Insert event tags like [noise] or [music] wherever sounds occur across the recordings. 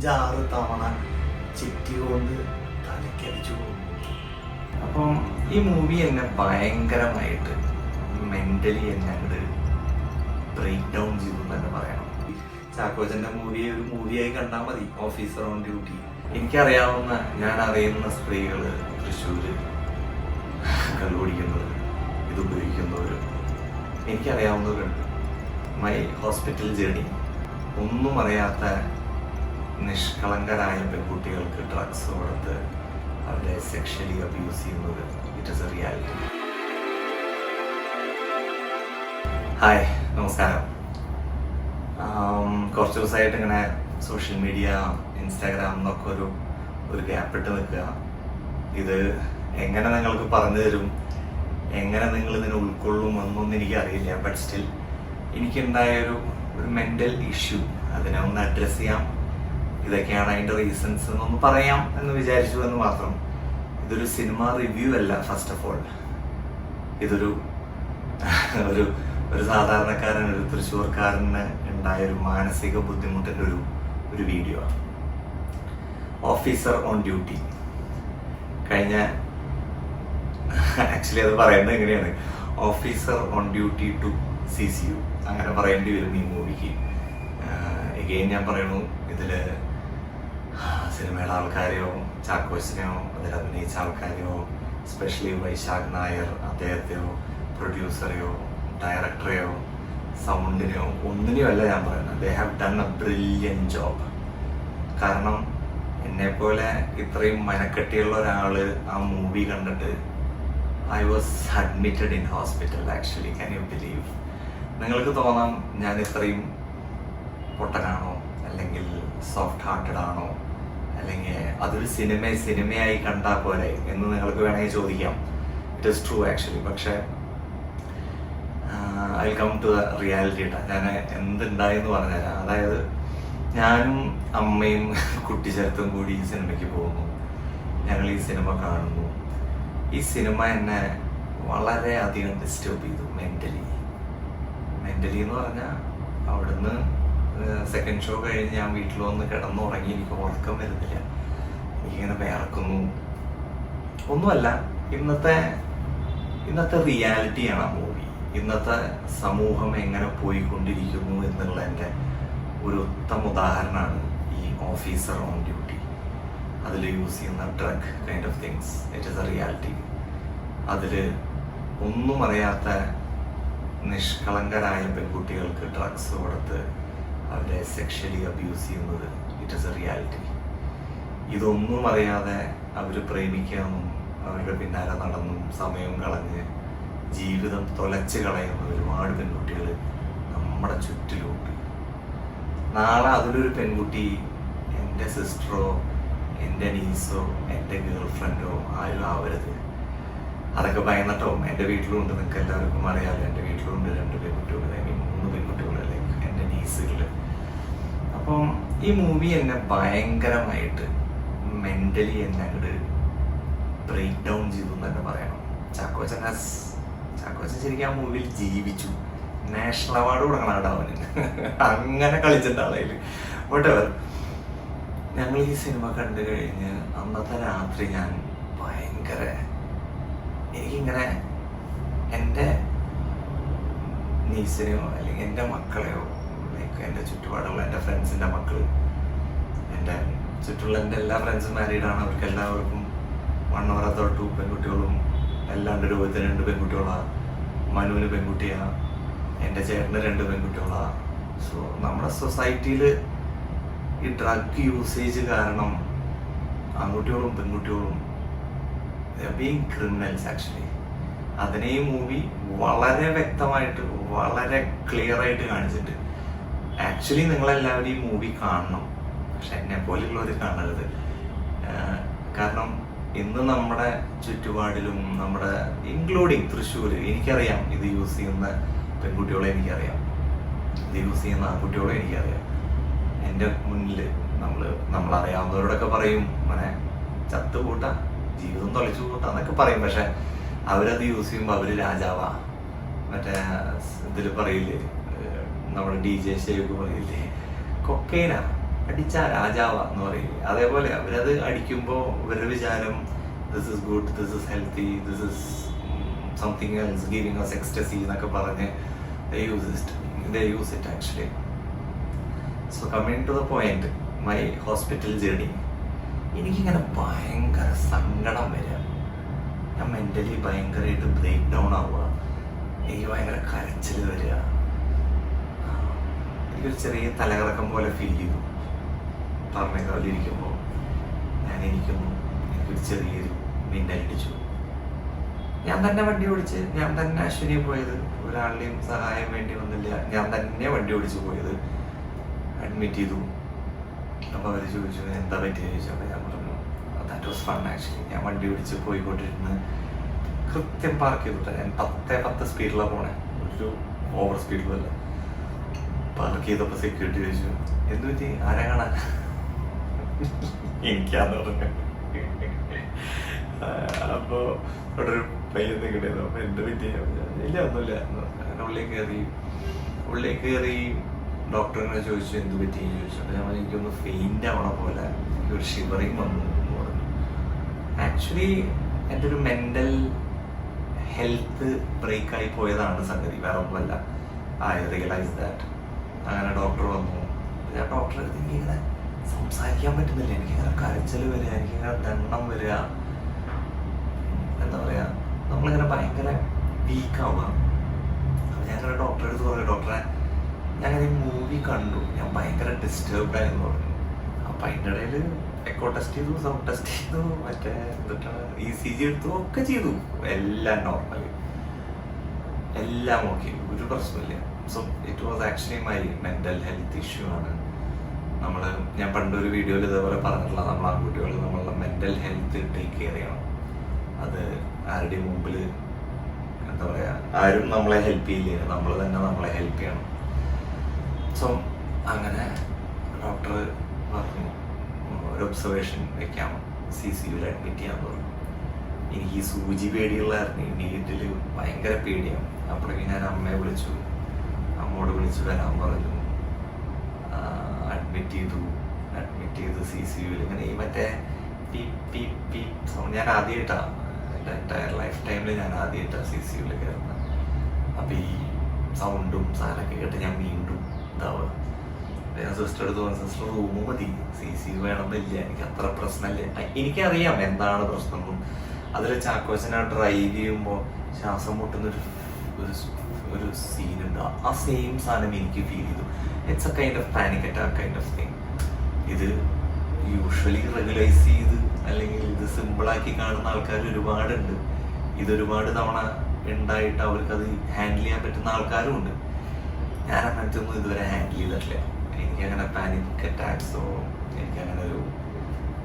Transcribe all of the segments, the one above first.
അഞ്ചാറ് തവണ ചിറ്റി കൊണ്ട് തലക്കടിച്ചു പോകുന്നു. അപ്പം ഈ മൂവി എന്നെ ഭയങ്കരമായിട്ട് മെന്റലി എന്നെ അങ്ങോട്ട് ബ്രേക്ക് ഡൗൺ ചെയ്തു തന്നെ പറയണം. ചാക്കോച്ചന്റെ മൂവി ഒരു മൂവിയായി കണ്ടാൽ മതി ഓഫീസർ ഓൺ ഡ്യൂട്ടി എനിക്കറിയാവുന്ന ഞാൻ അറിയുന്ന സ്ത്രീകൾ തൃശ്ശൂര് കണ്ടുപിടിക്കുന്നവർ ഇത് ഉപയോഗിക്കുന്നവർ എനിക്കറിയാവുന്നവരുണ്ട്. മൈ ഹോസ്പിറ്റൽ ജേണി ഒന്നും അറിയാത്ത നിഷ്കളങ്കരായ പെൺകുട്ടികൾക്ക് ഡ്രഗ്സ് കൊടുത്ത് അവരെ സെക്ഷലി അബ്യൂസ് ചെയ്യുന്നത് it is a reality hi നമസ്കാരം. കുറച്ച് ദിവസമായിട്ട് ഇങ്ങനെ സോഷ്യൽ മീഡിയ ഇൻസ്റ്റാഗ്രാം എന്നൊക്കെ ഒരു ഒരു ഗ്യാപ്പ് ഇട്ട് നിൽക്കുക. ഇത് എങ്ങനെ നിങ്ങൾക്ക് പറഞ്ഞു തരും? എങ്ങനെ നിങ്ങൾ ഇതിനെ ഉൾക്കൊള്ളും എന്നൊന്നും എനിക്കറിയില്ല. ബട്ട് സ്റ്റിൽ എനിക്കുണ്ടായ ഒരു ഒരു മെന്റൽ ഇഷ്യൂ അതിനെ ഒന്ന് അഡ്രസ്സ് ചെയ്യാം. ഇതൊക്കെയാണ് അതിന്റെ റീസൺസ് എന്നൊന്ന് പറയാം എന്ന് വിചാരിച്ചു എന്ന് മാത്രം. ഇതൊരു സിനിമ റിവ്യൂ അല്ല ഫസ്റ്റ് ഓഫ് ഓൾ ഇതൊരു ഒരു ഒരു സാധാരണക്കാരൻ ഒരു തൃശ്ശൂർക്കാരന് ഉണ്ടായ ഒരു മാനസിക ബുദ്ധിമുട്ടിന്റെ ഒരു ഒരു വീഡിയോ ആണ്. ഓഫീസർ ഓൺ ഡ്യൂട്ടി കഴിഞ്ഞ ആക്ച്വലി അത് പറയുന്നത് എങ്ങനെയാണ്? Officer on duty to C C U അങ്ങനെ പറയേണ്ടി വരും ഈ മൂവിക്ക് എഗെയിൻ ഞാൻ പറയുന്നു ഇതിൽ സിനിമയുടെ ആൾക്കാരെയോ ചാക്കോസിനെയോ അതിൽ അഭിനയിച്ച ആൾക്കാരെയോ സ്പെഷ്യലി വൈശാഖ് നായർ അദ്ദേഹത്തെയോ പ്രൊഡ്യൂസറെയോ ഡയറക്ടറെയോ സൗണ്ടിനെയോ ഒന്നിനെയോ അല്ല ഞാൻ പറയുന്നത്. They have done a brilliant job കാരണം എന്നെ പോലെ ഇത്രയും മനക്കെട്ടിയുള്ള ഒരാൾ ആ മൂവി കണ്ടിട്ട് I was admitted in hospital actually can you believe നിങ്ങൾക്ക് തോന്നാം ഞാൻ ഇത്രയും പൊട്ടനാണോ? അല്ലെങ്കിൽ സോഫ്റ്റ് ഹാർട്ടഡ് ആണോ? അല്ലെങ്കിൽ അതൊരു സിനിമ സിനിമയായി കണ്ടാൽ പോലെ എന്ന് നിങ്ങൾക്ക് വേണമെങ്കിൽ ചോദിക്കാം. ഇറ്റ് ഇസ് ട്രൂ ആക്ച്വലി പക്ഷേ I come to the reality കേട്ടോ ഞാൻ എന്തുണ്ടായെന്ന് പറഞ്ഞുതരാം. അതായത് ഞാനും അമ്മയും [laughs] കുട്ടിച്ചേർത്തും കൂടി ഈ സിനിമയ്ക്ക് പോകുന്നു. ഞങ്ങൾ ഈ സിനിമ കാണുന്നു. ഈ സിനിമ എന്നെ വളരെ അധികം ഡിസ്റ്റർബ് ചെയ്തു മെന്റലി മെന്റലി എന്ന് പറഞ്ഞാൽ അവിടുന്ന് സെക്കൻഡ് ഷോ കഴിഞ്ഞ് ഞാൻ വീട്ടിൽ വന്ന് കിടന്നുറങ്ങി എനിക്ക് ഉറക്കം വരുന്നില്ല. എനിക്കിങ്ങനെ വേർക്കുന്നു ഒന്നുമല്ല ഇന്നത്തെ ഇന്നത്തെ റിയാലിറ്റിയാണ് ആ മൂവി ഇന്നത്തെ സമൂഹം എങ്ങനെ പോയിക്കൊണ്ടിരിക്കുന്നു എന്നുള്ളതിന്റെ ഒരു ഉത്തമ ഉദാഹരണമാണ് ഈ ഓഫീസർ ഓൺ ഡ്യൂട്ടി അതിൽ യൂസ് ചെയ്യുന്ന drug kind of things it is a reality അതിൽ ഒന്നും അറിയാത്ത നിഷ്കളങ്കരായ പെൺകുട്ടികൾക്ക് ഡ്രഗ്സ് കൊടുത്ത് അവരെ സെക്ഷലി അബ്യൂസ് ചെയ്യുന്നത് ഇറ്റ് ഇസ് എ റിയാലിറ്റി ഇതൊന്നും അറിയാതെ അവർ പ്രേമിക്കാമെന്നും അവരുടെ പിന്നാലെ നടന്നും സമയം കളഞ്ഞ് ജീവിതം തൊലച്ച് കളയുന്ന ഒരുപാട് പെൺകുട്ടികൾ നമ്മുടെ ചുറ്റിലുണ്ട് നാളെ അതിലൊരു പെൺകുട്ടി എന്റെ സിസ്റ്ററോ എന്റെ നീസോ എന്റെ ഗേൾഫ്രണ്ടോ ആരും ആവരുത്. അതൊക്കെ ഭയന്നിട്ടോ എന്റെ വീട്ടിലുണ്ട് നിങ്ങൾക്ക് എല്ലാവർക്കും അറിയാമല്ലോ എന്റെ വീട്ടിലുണ്ട് രണ്ട് പെൺകുട്ടികൾ mean, മൂന്ന് പെൺകുട്ടികളല്ലേ എന്റെ നീസുകൾ അപ്പം ഈ മൂവി എന്നെ ഭയങ്കരമായിട്ട് മെന്റലി എന്നെ അങ്ങോട്ട് ബ്രേക്ക് ഡൗൺ ചെയ്തു എന്ന് തന്നെ പറയണം. ചാക്കോച്ചൻ ഹാസ് ചാക്കോച്ചൻ ശരിക്കും ആ മൂവിയിൽ ജീവിച്ചു. നാഷണൽ അവാർഡ് കൊടുക്കണം അവന്. അങ്ങനെ കളിച്ചിട്ടുണ്ട് വട്ടെവർ ഞങ്ങൾ ഈ സിനിമ കണ്ടു കഴിഞ്ഞ് അന്നത്തെ രാത്രി ഞാൻ ഭയങ്കര എനിക്കിങ്ങനെ എന്റെ നീസിനെയോ അല്ലെങ്കിൽ എന്റെ മക്കളെയോ ലൈക്ക് എന്റെ ചുറ്റുപാടുള്ള എന്റെ ഫ്രണ്ട്സിന്റെ മക്കൾ എന്റെ ചുറ്റുള്ള എന്റെ എല്ലാ ഫ്രണ്ട്സും മാരീഡാണ് അവർക്ക് എല്ലാവർക്കും വൺ അവർ ടു പെൺകുട്ടികളും അല്ലാണ്ട് രൂപത്തിന് രണ്ട് പെൺകുട്ടികളാണ് മനുവിന് പെൺകുട്ടിയാണ് എന്റെ ചേട്ടന് രണ്ട് പെൺകുട്ടികളാണ് സോ നമ്മുടെ സൊസൈറ്റിയിൽ ഈ ഡ്രഗ് യൂസേജ് കാരണം ആൺകുട്ടികളും പെൺകുട്ടികളും ബീങ് ക്രിമിനൽസ് ആക്ച്വലി അതിനെ ഈ മൂവി വളരെ വ്യക്തമായിട്ട് വളരെ ക്ലിയർ ആയിട്ട് കാണിച്ചിട്ട് ആക്ച്വലി നിങ്ങളെല്ലാവരും ഈ മൂവി കാണണം. പക്ഷെ എന്നെ പോലെയുള്ളവർ കാണരുത്. കാരണം ഇന്ന് നമ്മുടെ ചുറ്റുപാടിലും നമ്മുടെ ഇൻക്ലൂഡിങ് തൃശ്ശൂർ എനിക്കറിയാം ഇത് യൂസ് ചെയ്യുന്ന പെൺകുട്ടികളെ എനിക്കറിയാം. ഇത് യൂസ് ചെയ്യുന്ന ആൺകുട്ടികളെ എനിക്കറിയാം. എന്റെ മുന്നിൽ നമ്മൾ നമ്മളറിയാവുന്നവരോടൊക്കെ പറയും അങ്ങനെ ചത്തു കൂട്ടാ ജീവിതം തൊലച്ചു കൂട്ട എന്നൊക്കെ പറയും. പക്ഷെ അവരത് യൂസ് ചെയ്യുമ്പോൾ അവർ രാജാവാ. മറ്റേ ഇതിൽ പറയില്ലേ നമ്മുടെ ഡി ജെ ഷേക്ക് പറയില്ലേ? കൊക്കൈന അടിച്ച രാജാവ എന്ന് പറയില്ലേ? അതേപോലെ അവരത് അടിക്കുമ്പോൾ ഇവരുടെ വിചാരം this is good this is healthy this is something else giving us ecstasy എന്നൊക്കെ പറഞ്ഞ് use it use it actually so coming to the point my hospital journey എനിക്കിങ്ങനെ ഭയങ്കര സങ്കടം വരിക ഞാൻ മെന്റലി ഭയങ്കരമായിട്ട് ബ്രേക്ക് ഡൗൺ ആവുക. എനിക്ക് ഭയങ്കര കരച്ചിൽ വരിക എനിക്കൊരു ചെറിയ തലകറക്കം പോലെ ഫീൽ ചെയ്തു. പറഞ്ഞേക്കാവിലിരിക്കുമ്പോൾ ഞാൻ ഇരിക്കുന്നു എനിക്കൊരു ചെറിയൊരു മിന്നലടിച്ചു ഞാൻ തന്നെ വണ്ടി ഓടിച്ച് ഞാൻ തന്നെ അശ്വിനി പോയത്. ഒരാളുടെയും സഹായം വേണ്ടി വന്നില്ല. ഞാൻ തന്നെ വണ്ടി ഓടിച്ച് പോയത്. അഡ്മിറ്റ് ചെയ്തു. അപ്പോൾ അവർ ചോദിച്ചു എന്താ പറ്റിയെന്ന് ചോദിച്ചു. അപ്പോൾ ഞാൻ പറഞ്ഞു ദാറ്റ് വാസ് ഫൺ ആക്ച്വലി ഞാൻ വണ്ടി ഓടിച്ച് പോയിക്കൊണ്ടിരുന്ന് കൃത്യം പാർക്ക് ചെയ്തിട്ട് ഞാൻ പത്തേ പത്ത് സ്പീഡിലാണ് പോണേ. ഒരു ഓവർ സ്പീഡിലല്ല പാർക്ക് ചെയ്തപ്പോൾ സെക്യൂരിറ്റി ചോദിച്ചു എന്ത് പറ്റി? ആരാ കാണാൻ? എനിക്കാന്ന് പറഞ്ഞു. അപ്പോൾ അവിടെ ഒരു പയ്യൻ നിൽക്കണേന്നു അപ്പോൾ എന്ത് പറ്റി? ഇല്ല ഒന്നുമില്ല. അങ്ങനെ ഉള്ളിൽ കയറി ഉള്ളിൽ കയറി ഡോക്ടറിനെ ചോദിച്ചു എന്ത് പറ്റി? ചോദിച്ചു. അപ്പോൾ ഞാൻ എനിക്കൊന്ന് ഫെയിന്റ് ആവണ പോലെ. എനിക്കൊരു ഷിവറിങ് വന്നു പറഞ്ഞു. ആക്ച്വലി എന്റെ ഒരു മെന്റൽ ഹെൽത്ത് ബ്രേക്കായി പോയതാണ് സംഗതി. വേറെ ഒന്നുമല്ല. ഐ റിയലൈസ് ദാറ്റ് അങ്ങനെ ഡോക്ടർ വന്നു. ഞാൻ ഡോക്ടറെ അടുത്ത് എനിക്ക് ഇങ്ങനെ സംസാരിക്കാൻ പറ്റുന്നില്ല. എനിക്കിങ്ങനെ കരച്ചൽ വരിക എനിക്കിങ്ങനെ ദണ്ണം വരിക. എന്താ പറയുക നമ്മളിങ്ങനെ ഭയങ്കര വീക്കാവുക അപ്പം ഞാൻ ഡോക്ടറെ അടുത്ത് പറഞ്ഞു ഡോക്ടറെ ഞാൻ ഈ മൂവി കണ്ടു. ഞാൻ ഭയങ്കര ഡിസ്റ്റർബ്ഡ് ആയിരുന്നു. പറഞ്ഞു അപ്പം അതിന്റെ ഇടയിൽ എക്കോ ടെസ്റ്റ് ചെയ്തു സൗണ്ട് ടെസ്റ്റ് ചെയ്തു മറ്റേ എന്നിട്ടാണ് ഇ സി ജി എടുത്തു ഒക്കെ ചെയ്തു. എല്ലാം നോർമലി എല്ലാം ഓക്കെ ഒരു പ്രശ്നമില്ല so it was actually my mental health issue ആണ്. നമ്മൾ ഞാൻ പണ്ടൊരു വീഡിയോയിൽ ഇതേപോലെ പറഞ്ഞിട്ടുള്ള നമ്മൾ ആൺകുട്ടികൾ നമ്മളുടെ മെന്റൽ ഹെൽത്ത് ടേക്ക് കെയർ ചെയ്യണം. അത് ആരുടെയും മുമ്പിൽ എന്താ പറയുക ആരും നമ്മളെ ഹെൽപ്പ് ചെയ്യില്ല? നമ്മൾ തന്നെ നമ്മളെ ഹെൽപ്പ് ചെയ്യണം. സോ അങ്ങനെ ഡോക്ടർ പറഞ്ഞു ഒരു ഒബ്സർവേഷൻ വെക്കാം. സി സി യുവിൽ അഡ്മിറ്റ് ചെയ്യാൻ പറഞ്ഞു. എനിക്ക് ഈ സൂചി പേടിയുള്ളായിരുന്നു ഈ നീറ്റിൽ ഭയങ്കര പേടിയാണ്. അപ്പോഴേക്കും ഞാൻ അമ്മയെ വിളിച്ചു. അമ്മോട് വിളിച്ച് വരാൻ പറഞ്ഞു. അഡ്മിറ്റ് ചെയ്തു. അഡ്മിറ്റ് ചെയ്തു സി സി യുവിൽ ഇങ്ങനെ ഈ മറ്റേ പി പി പി സൗണ്ട് ഞാൻ ആദ്യമായിട്ടാണ് എന്റെ എന്റയർ ലൈഫ് ടൈമിൽ ഞാൻ ആദ്യമായിട്ടാണ് സി സി യുവിൽ കയറുന്നത് അപ്പോൾ ഈ സൗണ്ടും സാധനമൊക്കെ കേട്ട് ഞാൻ വീണ്ടും ഇതാവുക ഞാൻ സിസ്റ്റർ എടുത്ത് പറഞ്ഞു സിസ്റ്റർ റൂം മതി. സി സി വേണമെന്നില്ല. എനിക്ക് അത്ര പ്രശ്നമില്ല എനിക്കറിയാം എന്താണ് പ്രശ്നം. അതിൽ ചാക്കോച്ചനെ ഡ്രൈവ് ചെയ്യുമ്പോൾ ശ്വാസം മുട്ടുന്നൊരു ഒരു ഒരു സീനുണ്ട് ആ സെയിം സാധനം എനിക്ക് ഫീൽ ചെയ്തു. It's a kind of panic attack kind of thing ഇത് യൂഷ്വലി റെഗുലൈസ് ചെയ്ത് അല്ലെങ്കിൽ ഇത് സിമ്പിളാക്കി കാണുന്ന ആൾക്കാർ ഒരുപാടുണ്ട്. ഇതൊരുപാട് തവണ ഉണ്ടായിട്ട് അവർക്കത് ഹാൻഡിൽ ചെയ്യാൻ പറ്റുന്ന ആൾക്കാരും ഉണ്ട്. ഞാൻ അങ്ങനത്തെ ഒന്നും ഇതുവരെ ഹാൻഡിൽ ചെയ്തിട്ടില്ല. എനിക്കങ്ങനെ പാനിക് അറ്റാക്സോ എനിക്കങ്ങനെ ഒരു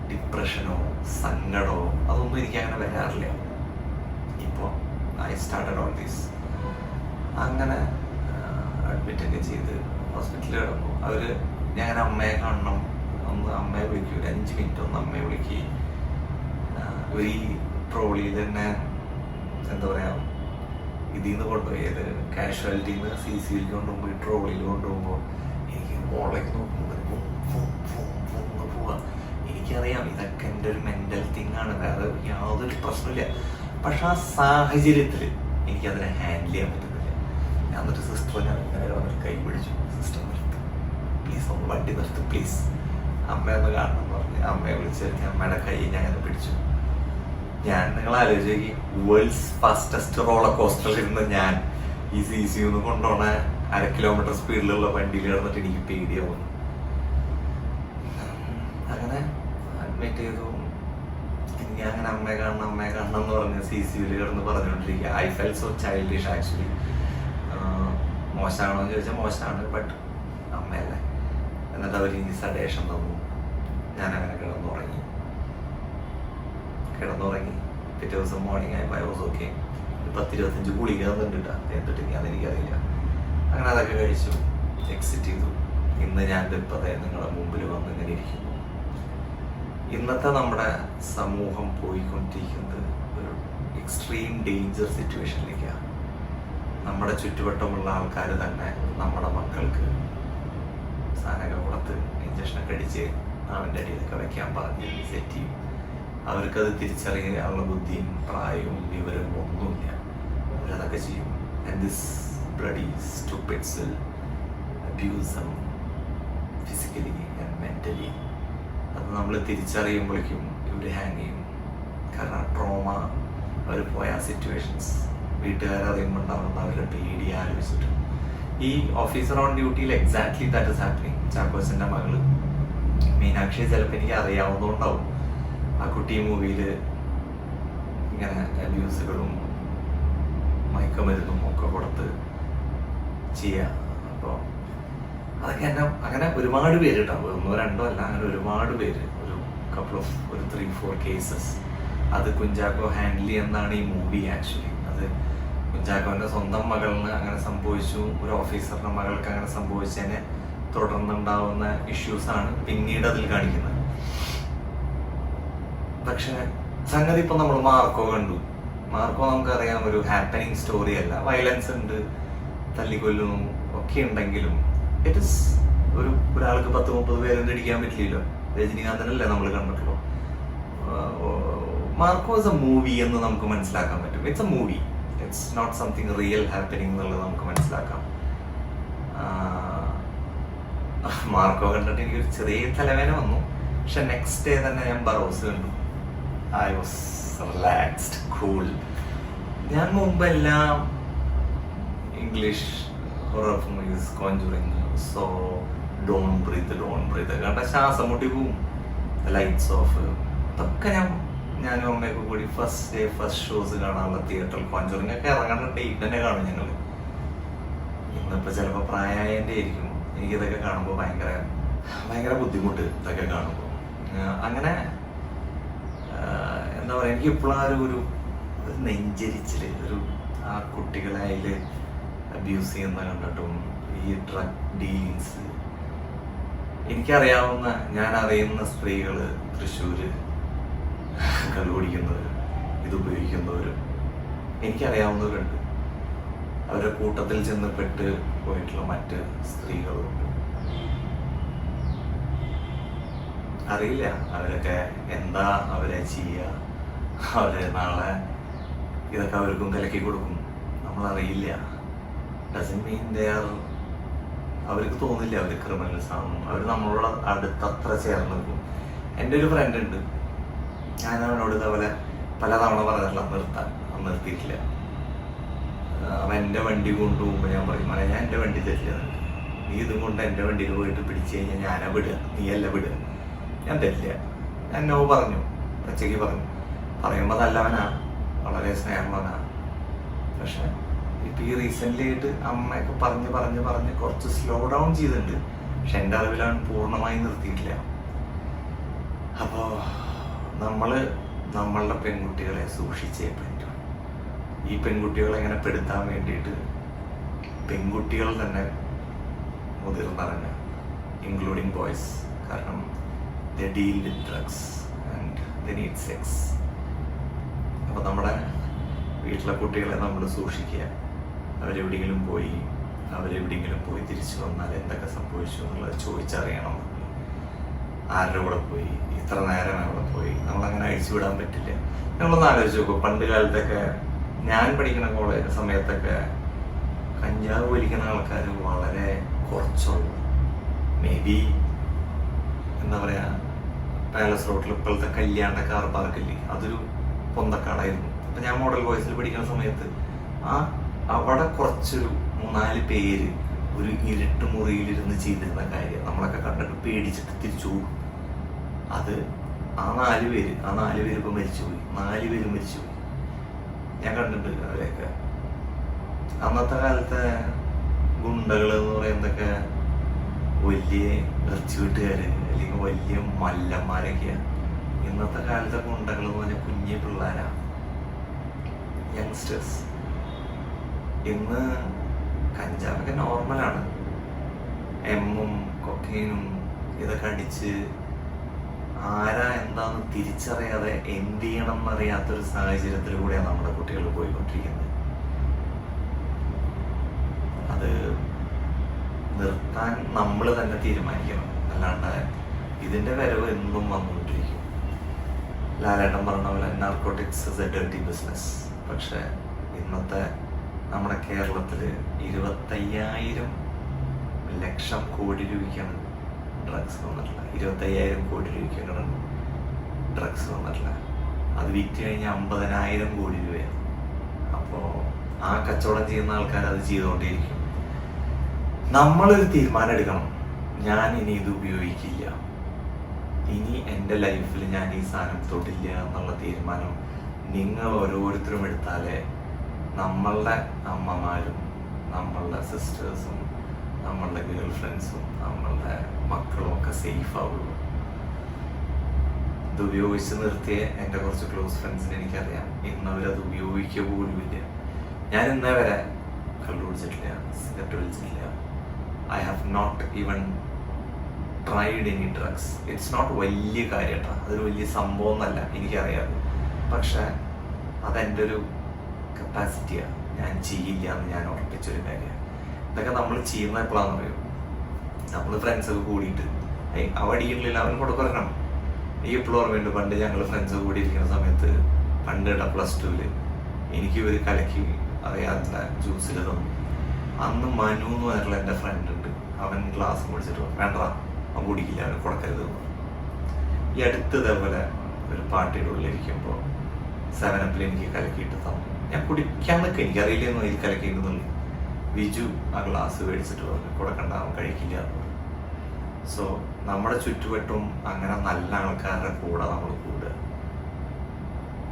ഡിപ്രഷനോ സങ്കടമോ അതൊന്നും എനിക്കങ്ങനെ വരാറില്ല. ഇപ്പോൾ ഐ സ്റ്റാർട്ടഡ് ഓൺ ദീസ് അങ്ങനെ അഡ്മിറ്റൊക്കെ ചെയ്ത് ഹോസ്പിറ്റലിൽ കിടക്കും അവർ ഞാൻ അമ്മയെ കാണണം. ഒന്ന് അമ്മയെ വിളിക്കും. ഒരു അഞ്ച് മിനിറ്റ് ഒന്ന് അമ്മയെ വിളിക്കുകയും ഒരു ഈ ട്രോളിയിൽ തന്നെ എന്താ പറയുക ഇതിൽ നിന്ന് കൊണ്ടുപോയി. ഏത് കാഷ്വാലിറ്റിയിൽ നിന്ന് സി സിയിൽ കൊണ്ടുപോകുമ്പോൾ ഈ ട്രോളിയിൽ കൊണ്ടുപോകുമ്പോൾ എനിക്ക് മോളേക്ക് നോക്കുമ്പോൾ പോവാ. എനിക്കറിയാം ഇതൊക്കെ എന്റെ ഒരു മെന്റൽ തിങ് ആണ്. വേറെ യാതൊരു പ്രശ്നമില്ല പക്ഷെ ആ സാഹചര്യത്തിൽ എനിക്കതിനെ ഹാൻഡിൽ ചെയ്യാൻ പറ്റുന്നില്ല ഞാൻ എന്നിട്ട് ഞാൻ ഇങ്ങനെ വന്നിട്ട് കൈ പിടിച്ചു. സിസ്റ്റർ നിർത്ത് പ്ലീസ് ഒന്ന് വണ്ടി നിർത്ത് പ്ലീസ് അമ്മയൊന്ന് കാണണം എന്ന് പറഞ്ഞ് അമ്മയെ വിളിച്ച് അമ്മയുടെ കൈ ഞാൻ അങ്ങനെ പിടിച്ചു. ഞാൻ നിങ്ങൾ ആലോചിച്ചു വേൾഡ്സ് ഫാസ്റ്റസ്റ്റ് റോളർ കോസ്റ്ററിൽ ഇരുന്ന് ഞാൻ ഈ സി സി ഒന്ന് കൊണ്ടുപോണ അര കിലോമീറ്റർ സ്പീഡിലുള്ള വണ്ടിയിൽ കിടന്നിട്ട് എനിക്ക് പേടിയാവുന്നു. അങ്ങനെ അഡ്മിറ്റ് ചെയ്തു. എനിക്ക് അങ്ങനെ അമ്മയെ കാണണം അമ്മയെ കാണണം എന്ന് പറഞ്ഞ് സി സി കിടന്ന് പറഞ്ഞുകൊണ്ടിരിക്കുക. I felt so childish actually മോശമാണോ എന്ന് ചോദിച്ചാൽ മോശമാണ് ബട്ട് അമ്മയല്ലേ. എന്നിട്ട് അവർ ഇനി സഡേഷൻ തന്നു. ഞാൻ അങ്ങനെ കിടന്നുറങ്ങി. കിടന്നുറങ്ങി. പിറ്റേ ദിവസം മോർണിംഗ് ആയപ്പോൾ ഐ വാസ് ഓക്കെ പത്തിരുപത്തഞ്ച് ഗുളിക തന്നിട്ട് എന്തിട്ട് ഞാൻ എനിക്കറിയില്ല. അങ്ങനെ അതൊക്കെ കഴിച്ചു. എക്സിറ്റ് ചെയ്തു. ഇന്ന് ഞാൻ ഇപ്പോൾ നിങ്ങളുടെ മുമ്പിൽ വന്ന് ഇങ്ങനെ ഇരിക്കുന്നു. ഇന്നത്തെ നമ്മുടെ സമൂഹം പോയിക്കൊണ്ടിരിക്കുന്നത് ഒരു എക്സ്ട്രീം ഡേഞ്ചർ സിറ്റുവേഷനിലേക്കാണ് നമ്മുടെ ചുറ്റുവട്ടമുള്ള ആൾക്കാർ തന്നെ നമ്മുടെ മക്കൾക്ക് സാധനങ്ങൾ കൊടുത്ത് ഇഞ്ചക്ഷനൊക്കെ അടിച്ച് അവന്റെ അടിയിലൊക്കെ വെക്കാൻ പറഞ്ഞ് സെറ്റ് ചെയ്യും. അവർക്കത് തിരിച്ചറിയാനുള്ള ബുദ്ധിയും പ്രായവും വിവരവും ഒന്നുമില്ല. അവരതൊക്കെ ചെയ്യും. And this bloody stupids will physically and mentally അത് നമ്മൾ തിരിച്ചറിയുമ്പോഴേക്കും ഇവർ ഹാങ് ചെയ്യും. കാരണം ട്രോമ അവർ പോയ സിറ്റുവേഷൻസ് വീട്ടുകാരറിയുമ്പോൾ ഉണ്ടാവുന്ന അവരുടെ പേടി ആലോചിച്ചിട്ട്. ഈ ഓഫീസർ ഓൺ ഡ്യൂട്ടിയിൽ എക്സാക്ട്ലി ദാറ്റ് ഇസ് ഹാപ്പനിങ് ചാക്കോസിന്റെ മകൾ. മീനാക്ഷി ചിലപ്പോൾ എനിക്ക് അറിയാവുന്നതുകൊണ്ടാവും. ആ കുട്ടി മൂവിയിൽ ഇങ്ങനെ അബ്യൂസുകളും മയക്കമരുന്നും ഒക്കെ കൊടുത്ത് ചെയ്യുക അപ്പോൾ അതൊക്കെ എന്നെ അങ്ങനെ ഒരുപാട് പേര് ഉണ്ടാവും ഒന്നോ രണ്ടോ അല്ല അങ്ങനെ ഒരുപാട് പേര്. ഒരു കപ്പിൾ ഓഫ് ഒരു ത്രീ ഫോർ കേസസ് അത് കുഞ്ചാക്കോ ഹാൻഡിൽ ചെയ്യുന്നതാണ് ഈ മൂവി ആക്ച്വലി അത് കുഞ്ചാക്കോന്റെ സ്വന്തം മകളിന് അങ്ങനെ സംഭവിച്ചു. ഒരു ഓഫീസറിന്റെ മകൾക്ക് അങ്ങനെ സംഭവിച്ചതിനെ തുടർന്നുണ്ടാവുന്ന ഇഷ്യൂസ് ആണ് പിന്നീട് അതിൽ കാണിക്കുന്നത്. പക്ഷെ സംഗതി ഇപ്പൊ നമ്മൾ മാർക്കോ കണ്ടു. മാർക്കോ നമുക്കറിയാം ഒരു ഹാപ്പനിങ് സ്റ്റോറി അല്ല. വയലൻസ് ഉണ്ട് തല്ലിക്കൊല്ലുന്നു ഒക്കെ ഉണ്ടെങ്കിലും ഇറ്റ് ഇസ് ഒരു ഒരാൾക്ക് പത്ത് മുപ്പത് പേരെ ഇടിക്കാൻ പറ്റില്ലല്ലോ. രജനീകാന്തനല്ലേ നമ്മൾ കണ്ടിട്ടുള്ളൂ. മാർക്കോ ഇസ് എ മൂവി എന്ന് നമുക്ക് മനസ്സിലാക്കാൻ പറ്റും. It's a movie it's not something real happening എന്നുള്ളത് നമുക്ക് മനസ്സിലാക്കാം. മാർക്കോ കണ്ടിട്ട് എനിക്കൊരു ചെറിയ തലവേന വന്നു. പക്ഷെ നെക്സ്റ്റ് ഡേ തന്നെ ഞാൻ ബറോസ് കണ്ടു. ഐ വാസ് റിലാക്സ്ഡ് കൂൾ ഞാൻ മുമ്പെല്ലാം English horror movies Conjuring so Don't Breathe Don't Breathe കണ്ട ശ്വാസം മുട്ടി പോവും. ലൈറ്റ്സ് ഓഫ് ഇതൊക്കെ ഞാൻ ഞാനും അമ്മയൊക്കെ കൂടി ഫസ്റ്റ് ഡേ ഫസ്റ്റ് ഷോസ് കാണാനുള്ള തിയേറ്ററിൽ കോഞ്ചുറിങ് ഒക്കെ ഇറങ്ങേണ്ട ഡേറ്റ് തന്നെ കാണും ഞങ്ങൾ ഇന്നിപ്പോൾ ചിലപ്പോൾ പ്രായമായതിന്റെ ആയിരിക്കും എനിക്കിതൊക്കെ കാണുമ്പോൾ ഭയങ്കര ഭയങ്കര ബുദ്ധിമുട്ട് ഇതൊക്കെ കാണുമ്പോൾ അങ്ങനെ എന്താ പറയുക എനിക്ക് ഇപ്പോഴും ആ ഒരു നെഞ്ചരിച്ചിൽ ഒരു ആ കുട്ടികളെ അബ്യൂസ് ചെയ്യുന്ന കണ്ടിട്ടും ഈ ഡ്രഗ് ഡീലിങ്സ് എനിക്കറിയാവുന്ന ഞാൻ അറിയുന്ന സ്ത്രീകൾ തൃശ്ശൂര് കള്ളുപിടിക്കുന്നവർ ഇത് ഉപയോഗിക്കുന്നവരും എനിക്കറിയാവുന്നവരുണ്ട്. അവരുടെ കൂട്ടത്തിൽ ചെന്ന് പെട്ട് പോയിട്ടുള്ള മറ്റ് സ്ത്രീകളുണ്ട്. അറിയില്ല അവരൊക്കെ എന്താ അവരെ ചെയ്യുക അവരെ നാളെ ഇതൊക്കെ അവർക്കും കലക്കി കൊടുക്കും. നമ്മളറിയില്ല. ഡസൻ ദേ ആർ അവർക്ക് തോന്നില്ല അവർ ക്രിമിനൽസ് ആണെന്നും. അവർ നമ്മളോട് അടുത്തത്ര ചേർന്ന് നിൽക്കും. എന്റെ ഒരു ഫ്രണ്ട് ഉണ്ട്. ഞാൻ അവനോട് ഇതേപോലെ പലതവണ പറഞ്ഞിട്ടില്ല നിർത്താൻ നിർത്തിയിട്ടില്ല. അവൻ എന്റെ വണ്ടി കൊണ്ടുപോകുമ്പോൾ ഞാൻ പറയും മല ഞാൻ എന്റെ വണ്ടി നിനക്ക്. നീ ഇതും കൊണ്ട് എന്റെ വണ്ടിയിൽ പോയിട്ട് പിടിച്ചു കഴിഞ്ഞാൽ ഞാനാ വിടുക. നീയല്ല വിടുക. ഞാൻ തരില്ല. ഞാൻ നോ പറഞ്ഞു പച്ചയ്ക്ക് പറഞ്ഞു. പറയുമ്പോൾ നല്ലവനാ വളരെ സ്നേഹമാണ് പക്ഷെ ഇപ്പൊ ഈ റീസെന്റ് ആയിട്ട് അമ്മയൊക്കെ പറഞ്ഞ് പറഞ്ഞ് പറഞ്ഞ് കുറച്ച് സ്ലോ ഡൗൺ ചെയ്തിട്ടുണ്ട്. പക്ഷെ എന്റെ അറിവിലാണ് പൂർണമായും നിർത്തിയിട്ടില്ല. അപ്പോ നമ്മൾ നമ്മളുടെ പെൺകുട്ടികളെ സൂക്ഷിച്ചേ പറ്റൂ. ഈ പെൺകുട്ടികളെ ഇങ്ങനെ പെടുത്താൻ വേണ്ടിയിട്ട് പെൺകുട്ടികൾ തന്നെ മുതിർന്നവന് ഇൻക്ലൂഡിങ് ബോയ്സ് കാരണം the deal with drugs and the need sex അപ്പോൾ നമ്മുടെ വീട്ടിലെ കുട്ടികളെ നമ്മൾ സൂക്ഷിക്കുക. അവരെവിടെയെങ്കിലും പോയി അവരെവിടെയെങ്കിലും പോയി തിരിച്ചു വന്നാൽ എന്തൊക്കെ സംഭവിച്ചു എന്നുള്ളത് ചോദിച്ചറിയണം. ആരുടെ കൂടെ പോയി ഇത്ര നേരം അവിടെ പോയി? നമ്മളങ്ങനെ അഴിച്ചു വിടാൻ പറ്റില്ല. നമ്മളൊന്ന് ആലോചിച്ച് നോക്കും പണ്ട് കാലത്തൊക്കെ ഞാൻ പഠിക്കുന്ന കോളേജ് സമയത്തൊക്കെ കഞ്ചാവ് വലിക്കുന്ന ആൾക്കാർ വളരെ കുറച്ചുള്ളൂ. മേ ബി എന്താ പറയാ പാലസ് റോഡിൽ ഇപ്പോഴത്തെ കല്യാണ കാർ പാർക്കില്ലേ അതൊരു പൊന്തക്കാടായിരുന്നു. അപ്പൊ ഞാൻ മോഡൽ വോയിസിൽ പഠിക്കുന്ന സമയത്ത് ആ അവിടെ കുറച്ചൊരു മൂന്നാൽ പേര് ഒരു ഇരുട്ട് മുറിയിലിരുന്ന് ചെയ്തിരുന്ന കാര്യം നമ്മളൊക്കെ കണ്ടിട്ട് പേടിച്ചിട്ട് തിരിച്ചു പോകും അത് ആ നാല് പേര് ആ നാല് പേര് ഇപ്പൊ മരിച്ചുപോയി. നാല് പേര് മരിച്ചുപോയി. ഞാൻ കണ്ടിട്ടുണ്ട് അവരെയൊക്കെ. അന്നത്തെ കാലത്തെ ഗുണ്ടകൾ എന്ന് പറയുന്നതൊക്കെ വലിയ ഇറച്ചി വീട്ടുകാര് അല്ലെങ്കിൽ വലിയ മല്ലന്മാരൊക്കെയാ. ഇന്നത്തെ കാലത്തെ ഗുണ്ടകൾ എന്ന് പറഞ്ഞാൽ കുഞ്ഞു പിള്ളേരാ. യങ്സ്റ്റേഴ്സ്. ഇന്ന് കഞ്ചാവൊക്കെ നോർമലാണ് എമ്മും കൊക്കൈനും ഇതൊക്കെ അടിച്ച് ആരാ എന്താന്ന് തിരിച്ചറിയാതെ എന്ത് ചെയ്യണം എന്നറിയാത്തൊരു സാഹചര്യത്തിൽ കൂടെയാണ് നമ്മുടെ കുട്ടികൾ പോയിക്കൊണ്ടിരിക്കുന്നത്. അത് നിർത്താൻ നമ്മൾ തന്നെ തീരുമാനിക്കണം. അല്ലാണ്ട് ഇതിന്റെ വരവ് എന്നും വന്നുകൊണ്ടിരിക്കും. ലാലേട്ടൻ പറഞ്ഞ പോലെ നാർക്കോട്ടിക്സ് ഇസ് എ ബിസിനസ് പക്ഷെ ഇന്നത്തെ നമ്മുടെ കേരളത്തിൽ ഇരുപത്തയ്യായിരം ലക്ഷം കോടി രൂപയ്ക്കാണ് ഡ്രഗ്സ് വന്നിട്ടില്ല. ഇരുപത്തയ്യായിരം കോടി രൂപയ്ക്കാണ് ഡ്രഗ്സ് വന്നിട്ടില്ല. അത് വിറ്റ് കഴിഞ്ഞാൽ അമ്പതിനായിരം കോടി രൂപയാണ്. അപ്പോൾ ആ കച്ചവടം ചെയ്യുന്ന ആൾക്കാർ അത് ചെയ്തുകൊണ്ടേയിരിക്കും. നമ്മളൊരു തീരുമാനം എടുക്കണം ഞാൻ ഇനി ഇത് ഉപയോഗിക്കില്ല. ഇനി എന്റെ ലൈഫിൽ ഞാൻ ഈ സാധനം തൊടില്ല എന്നുള്ള തീരുമാനം നിങ്ങൾ ഓരോരുത്തരും എടുത്താലേ നമ്മളുടെ അമ്മമാരും നമ്മളുടെ സിസ്റ്റേഴ്സും നമ്മളുടെ ഗേൾ ഫ്രണ്ട്സും നമ്മളുടെ മക്കളും ഒക്കെ സേഫ് ആവുള്ളൂ. ഇത് ഉപയോഗിച്ച് നിർത്തിയ എന്റെ കുറച്ച് ക്ലോസ് ഫ്രണ്ട്സിനെ എനിക്കറിയാം. ഇന്ന് അവരത് ഉപയോഗിക്കുക പോലുമില്ല ഞാൻ ഇന്നേ വരെ കള്ളു കുടിച്ചിട്ടില്ല cigarette വലിച്ചിട്ടില്ല. I have not even tried any drugs it's not വലിയ കാര്യട്ടോ. അതൊരു വലിയ സംഭവം എന്നല്ല എനിക്കറിയാം. പക്ഷെ അതെന്റെ ഒരു കപ്പാസിറ്റിയാണ് ഞാൻ ചെയ്യില്ല എന്ന് ഞാൻ ഉറപ്പിച്ചൊരു കാര്യമാണ്. ഇതൊക്കെ നമ്മൾ ചെയ്യുന്ന എപ്പോഴാണെന്ന് പറയും നമ്മൾ ഫ്രണ്ട്സൊക്കെ കൂടിയിട്ട്. ഏയ് അടിക്കണില്ല അവൻ കൂടെ പറയണം ഈ എപ്പോഴും ഓർമ്മയുണ്ട് പണ്ട് ഞങ്ങൾ ഫ്രണ്ട്സ് കൂടി ഇരിക്കുന്ന സമയത്ത് പണ്ട് കേട്ടോ പ്ലസ് ടുവിൽ എനിക്ക് ഇവർ കലക്കി അറിയാത്ത ജ്യൂസിൽ അന്ന് മനു എന്ന് പറഞ്ഞിട്ടുള്ള എന്റെ ഫ്രണ്ട് ഉണ്ട്. അവൻ ഗ്ലാസ് കുടിച്ചിട്ട് വേണ്ട അവൻ കുടിക്കില്ല അവൻ കൊടുക്കരുത് ഈ അടുത്ത് ഇതേപോലെ ഒരു പാർട്ടിയുടെ ഉള്ളിലിരിക്കുമ്പോൾ സെവനപ്പിൽ എനിക്ക് കലക്കിയിട്ട് തന്നു. ഞാൻ കുടിക്കാൻ നിൽക്കുക എനിക്കറിയില്ലെന്നു ഇതിൽ കലക്കിയിട്ടുന്നുള്ളൂ വിജു ആ ഗ്ലാസ് മേടിച്ചിട്ട് പറഞ്ഞു കൊടുക്കണ്ട അവൻ കഴിക്കില്ല. എന്ന് സോ നമ്മുടെ ചുറ്റുവട്ടും അങ്ങനെ നല്ല ആൾക്കാരുടെ കൂടെ നമ്മൾ കൂടുക.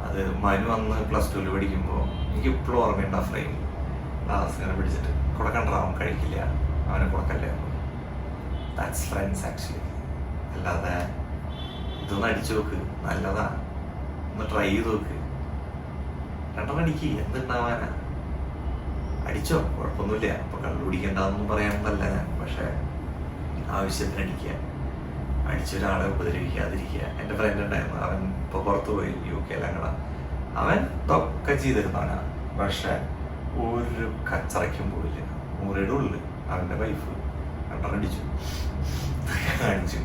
അത് മനു അന്ന് പ്ലസ് ടുവിൽ പഠിക്കുമ്പോൾ എനിക്ക് ഇപ്പോഴും ഓർമ്മയുണ്ട് ആ ഫ്രെയിം ക്ലാസ് ഇങ്ങനെ പിടിച്ചിട്ട് കൊടുക്കണ്ട അവൻ കഴിക്കില്ല. അവനെ കൊടുക്കല്ലേ ദാറ്റ്സ് ഫ്രണ്ട്സ് ആക്ച്വലി അല്ലാതെ ഇതൊന്ന് അടിച്ചു നോക്ക്. നല്ലതാ. ഒന്ന് ട്രൈ ചെയ്ത് നോക്ക്. രണ്ടെണ്ണം അടിക്ക്. എന്തുണ്ടാവാനാ? അടിച്ചോ? കുഴപ്പമൊന്നുമില്ല. അപ്പൊ കള്ളു പറയാനുള്ളതല്ല ഞാൻ. പക്ഷെ ആവശ്യത്തിന് അടിക്കുക അടിച്ചൊരാളെ ഉപദ്രവിക്കാതിരിക്കുക. എന്റെ ഫ്രണ്ട് ഉണ്ടായിരുന്നു. അവൻ ഇപ്പൊ പുറത്തു പോയി യു കെയിലങ്ങട അവൻ ഇതൊക്കെ ചെയ്തിരുന്നവനാ. പക്ഷെ ഒരു കച്ചറയ്ക്കും പോയില്ല. മുറിയുടെ ഉള്ളിൽ അവന്റെ വൈഫ് രണ്ടെണ്ണം കാണിച്ചു.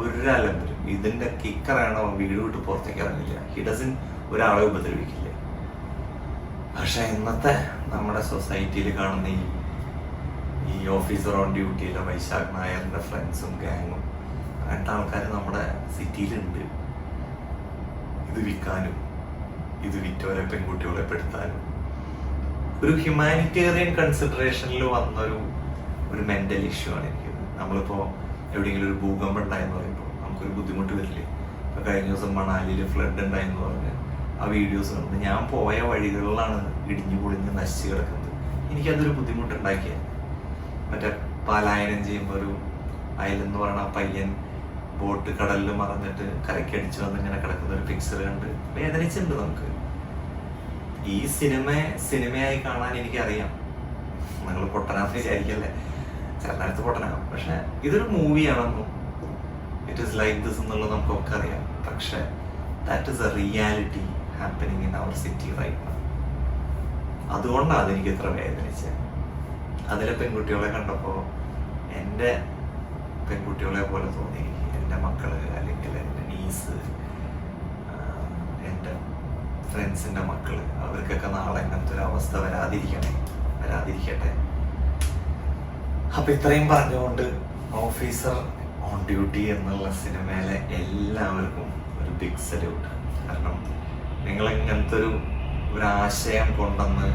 ഒരാളും ഇതിന്റെ കിക്കറാണ് അവൻ വീട് വിട്ട് പുറത്തേക്ക് ഇറങ്ങില്ല. ഹിഡസൻ ഒരാളെ ഉപദ്രവിക്കില്ല. പക്ഷെ ഇന്നത്തെ നമ്മുടെ സൊസൈറ്റിയിൽ കാണുന്ന ഈ ഈ ഓഫീസർ ഓൺ ഡ്യൂട്ടിയിലെ വൈശാഖ് നായറിന്റെ ഫ്രണ്ട്സും ഗാങ്ങും അങ്ങനത്തെ ആൾക്കാർ നമ്മുടെ സിറ്റിയിലുണ്ട് ഇത് വിൽക്കാനും ഇത് വിറ്റവരെ പെൺകുട്ടികളെ പെടുത്താനും. ഒരു ഹ്യൂമാനിറ്റേറിയൻ കൺസിഡറേഷനിൽ വന്നൊരു ഒരു മെന്റൽ ഇഷ്യൂ ആണ് എനിക്ക് നമ്മളിപ്പോ എവിടെയെങ്കിലും ഒരു ഭൂകമ്പം ഉണ്ടായെന്ന് പറയുമ്പോൾ നമുക്കൊരു ബുദ്ധിമുട്ട് വരില്ലേ? ഇപ്പൊ കഴിഞ്ഞ ദിവസം മണാലിയിൽ ഫ്ലഡ് ഉണ്ടായെന്ന് പറഞ്ഞ് ആ വീഡിയോസ് കണ്ടു. ഞാൻ പോയ വഴികളിലാണ് ഇടിഞ്ഞു പൊളിഞ്ഞ് നശിച്ചു കിടക്കുന്നത്. എനിക്കതൊരു ബുദ്ധിമുട്ടുണ്ടാക്കിയ മറ്റേ പലായനം ചെയ്യുമ്പോൾ ഒരു അയലെന്ന് പറയുന്ന പയ്യൻ ബോട്ട് കടലിൽ മറന്നിട്ട് കരയ്ക്ക് അടിച്ചു വന്ന് ഇങ്ങനെ കിടക്കുന്ന ഒരു പിക്ചർ കണ്ട്. വേദനിച്ചിട്ടുണ്ട് നമുക്ക്. ഈ സിനിമ സിനിമയായി കാണാൻ എനിക്കറിയാം. നിങ്ങൾ പൊട്ടനാന്ന് വിചാരിക്കല്ലേ? ചേട്ടനടുത്ത് പൊട്ടനാകും പക്ഷെ ഇതൊരു മൂവിയാണെന്നും ഇറ്റ് ഇസ് ലൈക്ക് ദിസ് എന്നുള്ളത് നമുക്കൊക്കെ അറിയാം. പക്ഷെ that is a reality happening in our city right അതുകൊണ്ടാണ് അതെനിക്ക് ഇത്ര വേദനിച്ചത്. അതിലെ പെൺകുട്ടികളെ കണ്ടപ്പോൾ എന്റെ പെൺകുട്ടികളെ പോലെ തോന്നി. എന്റെ എന്റെ മക്കൾ അല്ലെങ്കിൽ എന്റെ നീസ് എന്റെ ഫ്രണ്ട്സിന്റെ മക്കൾ. അവർക്കൊക്കെ നാളെ ഇങ്ങനത്തെ ഒരു അവസ്ഥ വരാതിരിക്കണേ വരാതിരിക്കട്ടെ. അപ്പൊ ഇത്രയും പറഞ്ഞുകൊണ്ട് ഓഫീസർ ഓൺ ഡ്യൂട്ടി എന്നുള്ള സിനിമയിലെ എല്ലാവർക്കും ഒരു ബിഗ് സല്യൂട്ട് കാരണം നിങ്ങൾ ഇങ്ങനത്തെ ഒരു ആശയം കൊണ്ടെന്ന്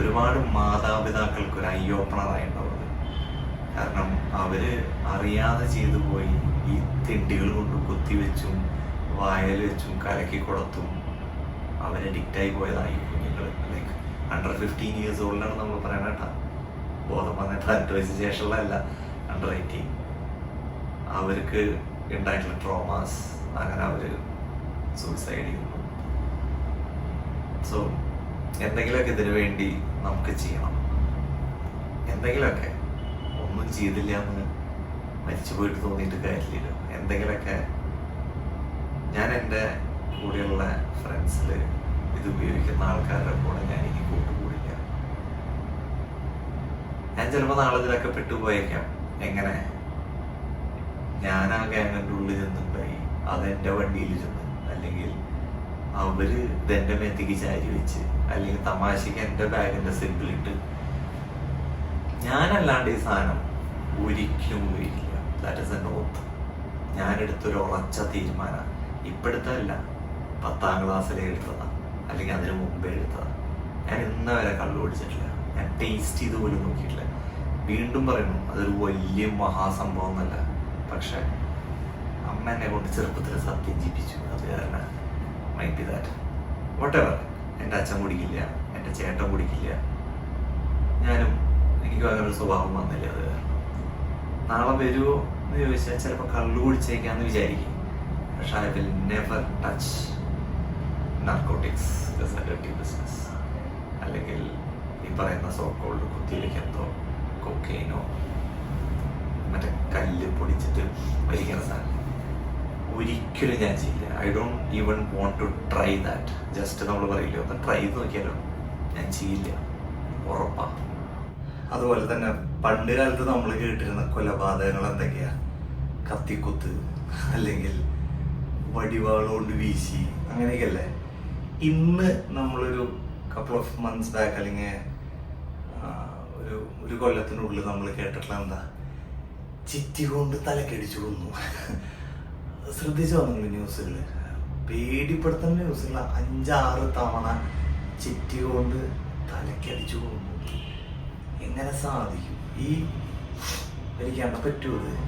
ഒരുപാട് മാതാപിതാക്കൾക്ക് ഒരു ഐ ഓപ്പണർ ഉണ്ടാവുന്നത് കാരണം അവർ അറിയാതെ ചെയ്തു പോയി ഈ തിണ്ടികൾ കൊണ്ട് കുത്തിവെച്ചും വായൽ വെച്ചും കലക്കി കൊടുത്തും അവർ അഡിക്റ്റായി പോയതായി കുഞ്ഞുങ്ങൾ ലൈക്ക് അണ്ടർ ഫിഫ്റ്റീൻ ഇയേഴ്സ് ഓൾഡാണ് നമ്മൾ പറയണ കേട്ടാ. ബോധം വന്നിട്ട് പതിനെട്ട് വയസ്സിന് ശേഷമുള്ളതല്ല അണ്ടർ എയ്റ്റീൻ അവർക്ക് ഉണ്ടായിട്ടുള്ള ട്രോമാസ് അങ്ങനെ അവർ സൂസൈഡ് ചെയ്യുന്നു. സോ എന്തെങ്കിലുമൊക്കെ ഇതിനു വേണ്ടി നമുക്ക് ചെയ്യണം. എന്തെങ്കിലുമൊക്കെ ഒന്നും ചെയ്തില്ല എന്ന് മരിച്ചു പോയിട്ട് തോന്നിയിട്ട് കാര്യമില്ല. എന്തെങ്കിലുമൊക്കെ ഞാൻ എന്റെ കൂടെയുള്ള ഫ്രണ്ട്സിൽ ഇത് ഉപയോഗിക്കുന്ന ആൾക്കാരുടെ കൂടെ ഞാൻ ഇനി കൂട്ടുകൂടില്ല. ഞാൻ ചിലപ്പോൾ നാളെ ഇതിലൊക്കെ പെട്ടുപോയേക്കാം. എങ്ങനെ? ഞാൻ ആ ഉള്ളിൽ ചെന്നുണ്ടായി അത് എന്റെ വണ്ടിയിൽ ചെന്ന്. അല്ലെങ്കിൽ അവർ ഇതെന്റെ മേത്തേക്ക് ചാരി വെച്ച് അല്ലെങ്കിൽ തമാശക്ക് എന്റെ ബാഗിന്റെ സെറ്റിലിട്ട് ഞാനല്ലാണ്ട് ഈ സാധനം ഒരിക്കലും ഉപയോഗിക്കില്ല. ദാറ്റ് ഇസ് എ നോത്ത് ഞാനെടുത്തൊരു ഉറച്ച തീരുമാനം. ഇപ്പോഴത്തല്ല പത്താം ക്ലാസ്സിലെ എടുത്തതാ അല്ലെങ്കിൽ അതിനു മുമ്പേ എടുത്തതാ ഞാൻ ഇന്ന് വരെ കള്ളു കുടിച്ചിട്ടില്ല. ഞാൻ ടേസ്റ്റ് ചെയ്ത് പോലും നോക്കിയിട്ടില്ല. വീണ്ടും പറയുന്നു അതൊരു വലിയ മഹാസംഭവം എന്നല്ല. പക്ഷെ അമ്മ എന്നെ കൊണ്ട് ചെറുപ്പത്തിൽ സത്യം ജീവിച്ചു അത് കാരണം might be that whatever എന്റെ അച്ഛൻ കുടിക്കില്ല എന്റെ ചേട്ടൻ കുടിക്കില്ല. ഞാനും എനിക്ക് അങ്ങനെ ഒരു സ്വഭാവം വന്നില്ല അത് നാളെ വരുമോ എന്ന് ചോദിച്ചാൽ ചിലപ്പോൾ കള്ളു കുടിച്ചേക്കാന്ന് വിചാരിക്കും. പക്ഷെ I will never touch narcotics business അല്ലെങ്കിൽ ഈ പറയുന്ന സോക്കോൾഡ് കുത്തിവെക്കത്തോ കൊക്കെയിനോ മറ്റേ കല്ല് പൊടിച്ചിട്ട് വലിക്കുന്ന സാധനം. ഒരിക്കലും ഞാൻ ചെയ്യില്ല. I don't even want to try that just നമ്മൾ പറയില്ല ഒന്ന് ട്രൈ ചെയ്ത് നോക്കിയാലോ? ഞാൻ ചെയ്യില്ല. ഉറപ്പാ. അതുപോലെ തന്നെ പണ്ട് കാലത്ത് നമ്മൾ കേട്ടിരുന്ന കൊലപാതകങ്ങൾ എന്തൊക്കെയാ? കത്തിക്കുത്ത് അല്ലെങ്കിൽ വടിവാളുകൊണ്ട് വീശി അങ്ങനെയൊക്കെയല്ലേ ഇന്ന് നമ്മളൊരു കപ്പിൾ ഓഫ് മന്ത്സ് ബാക്ക് അല്ലെങ്കിൽ ഒരു ഒരു കൊല്ലത്തിനുള്ളിൽ നമ്മൾ കേട്ടിട്ടുള്ള എന്താ? ചിറ്റി കൊണ്ട് തലക്കടിച്ചു കൊന്നു. ശ്രദ്ധിച്ചു നിങ്ങൾ ന്യൂസുകൾ പേടിപ്പെടുത്തുന്ന ന്യൂസുകൾ അഞ്ചാറ് തവണ ചിറ്റി കൊണ്ട് തലക്കടിച്ചു പോകുന്നു എങ്ങനെ സാധിക്കും? ഈ എനിക്കാണ് പറ്റുമോ ഇത്.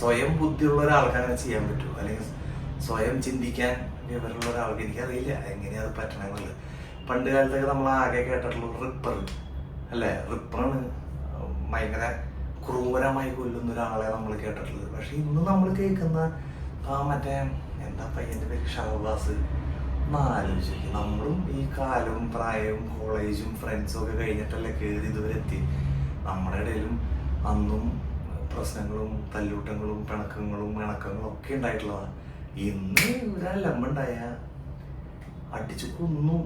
സ്വയം ബുദ്ധിയുള്ള ഒരാൾക്ക് ചെയ്യാൻ പറ്റുമോ അല്ലെങ്കിൽ സ്വയം ചിന്തിക്കാൻ വിവരമുള്ള ഒരാൾക്ക് എനിക്കറിയില്ല. എങ്ങനെയാ അത് പറ്റണമെന്നുള്ളത് പണ്ട് കാലത്തൊക്കെ നമ്മൾ ആകെ കേട്ടിട്ടുള്ള റിപ്പർ അല്ലേ? റിപ്പറാണ് ഭയങ്കര ക്രൂരമായി കൊല്ലുന്ന ഒരാളെ നമ്മൾ കേട്ടിട്ടുള്ളത്. പക്ഷെ ഇന്ന് നമ്മൾ കേൾക്കുന്ന ആ മറ്റേ എന്താ പയ്യന്റെ പേര് ഷഹബാസ് ഒന്നാലോചിച്ചു നമ്മളും ഈ കാലവും പ്രായവും കോളേജും ഫ്രണ്ട്സും ഒക്കെ കഴിഞ്ഞിട്ടല്ലേ കയറി ഇതുവരെ എത്തി. നമ്മുടെ ഇടയിലും അന്നും പ്രശ്നങ്ങളും തല്ലൂട്ടങ്ങളും പിണക്കങ്ങളും ഇണക്കങ്ങളും ഒക്കെ ഉണ്ടായിട്ടുള്ളതാണ് ഇന്ന് ഒരല്ലമ്പുണ്ടായ അടിച്ചു കൊന്നു.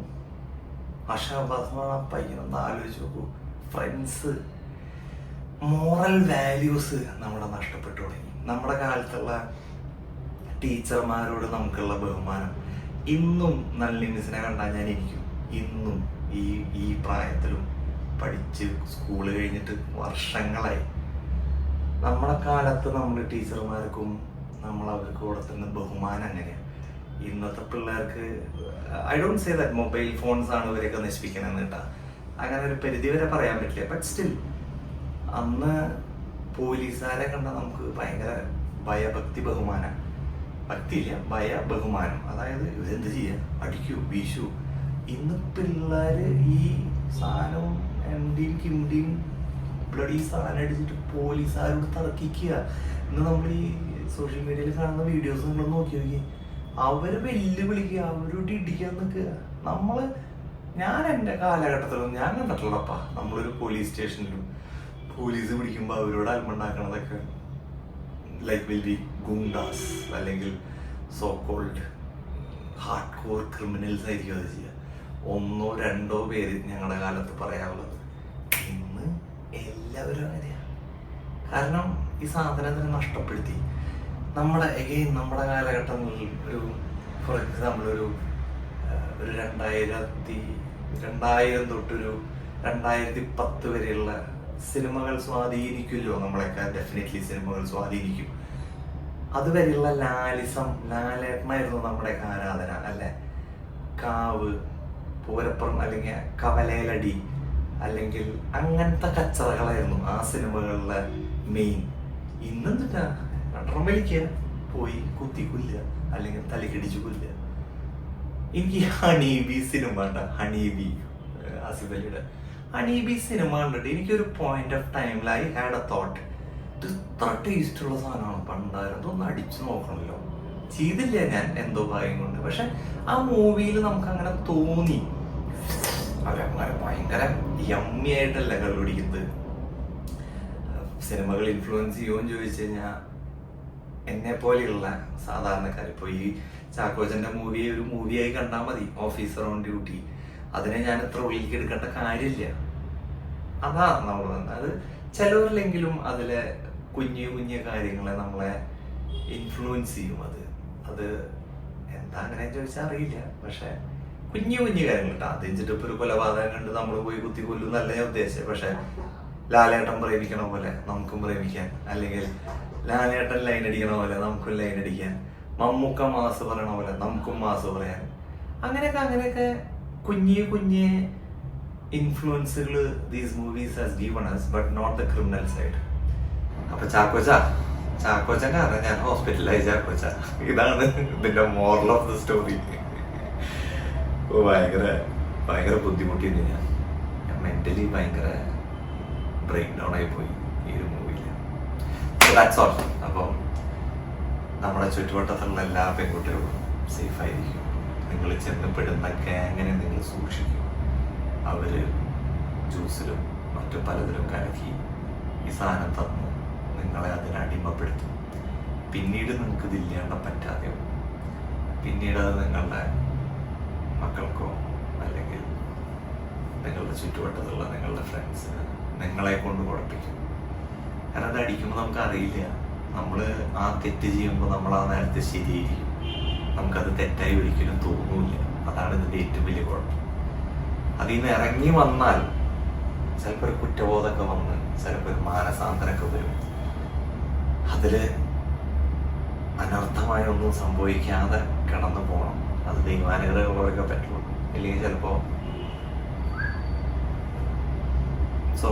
അഷാബാസ് പയ്യനൊന്ന് ആലോചിച്ച് നോക്കൂ. ഫ്രണ്ട്സ് മോറൽ വാല്യൂസ് നമ്മുടെ നഷ്ടപ്പെട്ടു തുടങ്ങി. നമ്മുടെ കാലത്തുള്ള ടീച്ചർമാരോട് നമുക്കുള്ള ബഹുമാനം. ഇന്നും നല്ല മിസ്സിനെ കണ്ടാൽ ഞാൻ ഇരിക്കും ഇന്നും ഈ ഈ പ്രായത്തിലും പഠിച്ച് സ്കൂൾ കഴിഞ്ഞിട്ട് വർഷങ്ങളായി. നമ്മളെ കാലത്ത് നമ്മൾ ടീച്ചർമാർക്കും നമ്മൾ അവർക്ക് കൊടുത്തുന്ന ബഹുമാനം എങ്ങനെയാണ് ഇന്നത്തെ പിള്ളേർക്ക് I don't say that mobile phones ആണ് ഇവരെയൊക്കെ നശിപ്പിക്കണമെന്ന് കേട്ടാ. അങ്ങനെ ഒരു പരിധി വരെ പറയാൻ പറ്റില്ല. ബട്ട് സ്റ്റിൽ അന്ന് പോലീസുകാരെ കണ്ടാൽ നമുക്ക് ഭയങ്കര ഭയഭക്തി ബഹുമാനം. ഭക്തിയില്ല ഭയ ബഹുമാനം. അതായത് ഇവരെന്ത് ചെയ്യുക അടിക്കൂ വീശു. ഇന്ന് പിള്ളേർ ഈ സാധനവും എംഡിയും കിംഡിയും ബ്ലഡി സാധനം അടിച്ചിട്ട് പോലീസുകാരോട് തർക്കിക്കുക. ഇന്ന് നമ്മൾ ഈ സോഷ്യൽ മീഡിയയിൽ കാണുന്ന വീഡിയോസ് നമ്മൾ നോക്കി നോക്കി. അവർ വെല്ലുവിളിക്കുക അവരോട് ഇടിക്കാൻ നിൽക്കുക നമ്മൾ ഞാൻ എന്റെ കാലഘട്ടത്തിലും ഞാൻ കണ്ടിട്ടുള്ളപ്പാ നമ്മളൊരു പോലീസ് സ്റ്റേഷനിലും പോലീസ് പിടിക്കുമ്പോൾ അവരോട് അൽമുണ്ടാക്കണതൊക്കെ. ലൈക്ക് വിൽ ബി ഗുണ്ടാസ് അല്ലെങ്കിൽ so called hard core criminals ആയിരിക്കും അത് ചെയ്യുക. ഒന്നോ രണ്ടോ പേര് ഞങ്ങളുടെ കാലത്ത് പറയാനുള്ളത് ഇന്ന് എല്ലാവരും അങ്ങനെയാണ് കാരണം ഈ സാധനത്തിനെ നഷ്ടപ്പെടുത്തി. നമ്മുടെ എഗെയിൻ നമ്മുടെ കാലഘട്ടങ്ങളിൽ ഒരു ഫോർ എക്സാമ്പിൾ ഒരു ഒരു രണ്ടായിരത്തി രണ്ടായിരം തൊട്ടൊരു രണ്ടായിരത്തി പത്ത് വരെയുള്ള സിനിമകൾ സ്വാധീനിക്കുമല്ലോ നമ്മളൊക്കെ. ഡെഫിനറ്റ്ലി സിനിമകൾ സ്വാധീനിക്കും. അതുവരെയുള്ള ലാലിസം ലാലേട്ടനായിരുന്നു നമ്മുടെ ആരാധന അല്ലെ? കാവ് പൂരപ്പുറം അല്ലെങ്കിൽ കവലയിലടി അല്ലെങ്കിൽ അങ്ങനത്തെ കച്ചറകളായിരുന്നു ആ സിനിമകളിലെ മെയിൻ ഇന്നെന്തിട്ടാ രണ്ടെണ്ണം പോയി കുത്തി കൊല്ലുക അല്ലെങ്കിൽ തലക്കിടിച്ച് കൊല്ലുക. എനിക്ക് ഹണി ബി സിനിമ ഹണീബി ഏഹ് ആസിഫ് ഹണീബി സിനിമ കണ്ടിട്ട് എനിക്കൊരു പോയിന്റ് ഓഫ് ടൈമിൽ ഐ ഹാഡ് എ തോട്ട് ഇത് ഇത്ര ടേസ്റ്റ് ഉള്ള സാധനമാണ് പണ്ടാരം. ഇതൊന്ന് അടിച്ചു നോക്കണമല്ലോ. ചെയ്തില്ല ഞാൻ എന്തോ ഭാഗ്യം കൊണ്ട്. പക്ഷെ ആ മൂവിയിൽ നമുക്ക് അങ്ങനെ തോന്നി. അവരങ്ങനെ ഭയങ്കര യമ്മി ആയിട്ടല്ല കള്ളുപിടിക്കുന്നത് സിനിമകൾ ഇൻഫ്ലുവൻസ് ചെയ്യുമെന്ന് ചോദിച്ചു കഴിഞ്ഞാൽ എന്നെ പോലെയുള്ള സാധാരണക്കാർ ഇപ്പോൾ ഈ ചാക്കോച്ചന്റെ മൂവിയെ ഒരു മൂവിയായി കണ്ടാൽ മതി ഓഫീസർ ഓൺ ഡ്യൂട്ടി അതിനെ ഞാൻ ഇത്ര ഉള്ളിലേക്ക് എടുക്കേണ്ട കാര്യമില്ല. അതാ നമ്മൾ അത് ചിലവരിലെങ്കിലും അതിലെ കുഞ്ഞു കുഞ്ഞു കാര്യങ്ങളെ നമ്മളെ ഇൻഫ്ലുവൻസ് ചെയ്യും അത്. അത് എന്താ അങ്ങനെ ചോദിച്ചാൽ അറിയില്ല. പക്ഷെ കുഞ്ഞു കുഞ്ഞു കാര്യങ്ങൾ. വെച്ചിട്ട് ഇപ്പൊ ഒരു കൊലപാതകം കണ്ട് നമ്മൾ പോയി കുത്തി കൊല്ലും എന്നല്ല ഞാൻ ഉദ്ദേശിച്ചത്. പക്ഷെ ലാലേട്ടൻ പ്രേമിക്കണ പോലെ നമുക്കും പ്രേമിക്കാൻ അല്ലെങ്കിൽ ലാലേട്ടൻ ലൈൻ അടിക്കണ പോലെ നമുക്കും ലൈൻ അടിക്കാൻ മമ്മൂക്ക മാസ് പറയണ പോലെ നമുക്കും മാസ് പറയാൻ അങ്ങനെയൊക്കെ അങ്ങനെയൊക്കെ കുഞ്ഞു കുഞ്ഞ് ഇൻഫ്ലുവൻസുകൾ these movies has given us but not the criminal side അപ്പൊ ചാക്കോച്ച ചാക്കോച്ച കാരണം ഞാൻ ഹോസ്പിറ്റലായി ചാക്കോച്ച. ഇതാണ് ഇതിന്റെ മോറൽ ഓഫ് ദ സ്റ്റോറി ഭയങ്കര ഭയങ്കര ബുദ്ധിമുട്ടിയിരുന്നു ഞാൻ. ഞാൻ മെന്റലി ഭയങ്കര ബ്രേക്ക് ഡൗൺ ആയി പോയി ഈ ഒരു മൂവിയിൽ അപ്പം നമ്മുടെ ചുറ്റുവട്ടത്തുള്ള എല്ലാ പെൺകുട്ടികളും സേഫ് ആയിരിക്കും. നിങ്ങൾ ചെന്നപ്പെടുന്നൊക്കെ എങ്ങനെ നിങ്ങൾ സൂക്ഷിക്കും? അവർ ജ്യൂസിലും മറ്റു പലതിലും കലക്കി ഈ സാധനം തന്നു. നിങ്ങളെ അതിന് അടിമപ്പെടുത്തും. പിന്നീട് നിങ്ങൾക്ക് ഇതില്ലാണ്ട പറ്റാതെ പിന്നീട് അത് നിങ്ങളുടെ മക്കൾക്കോ അല്ലെങ്കിൽ നിങ്ങളുടെ ചുറ്റുവട്ടത്തുള്ള നിങ്ങളുടെ ഫ്രണ്ട്സിന് നിങ്ങളെ കൊണ്ട് കുഴപ്പിക്കും കാരണം അത് അടിക്കുമ്പോൾ നമുക്കറിയില്ല. നമ്മൾ ആ തെറ്റ് ചെയ്യുമ്പോൾ നമ്മൾ ആ നേരത്തെ ശരിയായിരിക്കും. നമുക്കത് തെറ്റായി ഒരിക്കലും തോന്നൂല അതാണ് ഇതിന്റെ ഏറ്റവും വലിയ കുഴപ്പം. അതിൽ നിന്ന് ഇറങ്ങി വന്നാൽ ചിലപ്പോൾ ഒരു കുറ്റബോധമൊക്കെ വന്ന് ചിലപ്പോൾ ഒരു മാനസാന്തരമൊക്കെ വരും. അതിൽ അനർത്ഥമായ ഒന്നും സംഭവിക്കാതെ കിടന്നു പോകണം. അത് ദൈവാനുഗ്രഹമുള്ളവരൊക്കെ പറ്റുള്ളൂ. ഇല്ലെങ്കിൽ ചിലപ്പോ സോ